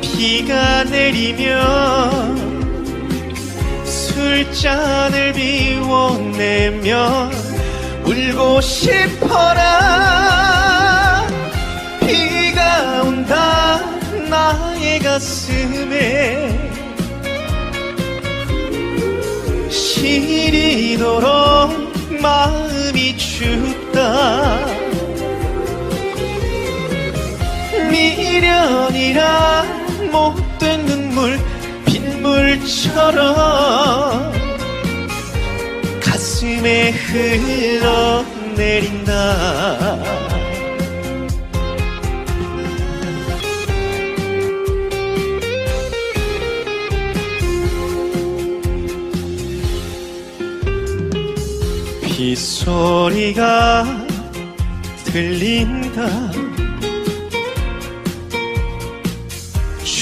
비가 내리며 술잔을 비워내며 울고 싶어라. 비가 온다 나의 가슴에. 시리도록 마음이 춥다 미련이라 못된 눈물 빗물처럼 가슴에 흘러내린다. 빗소리가 들린다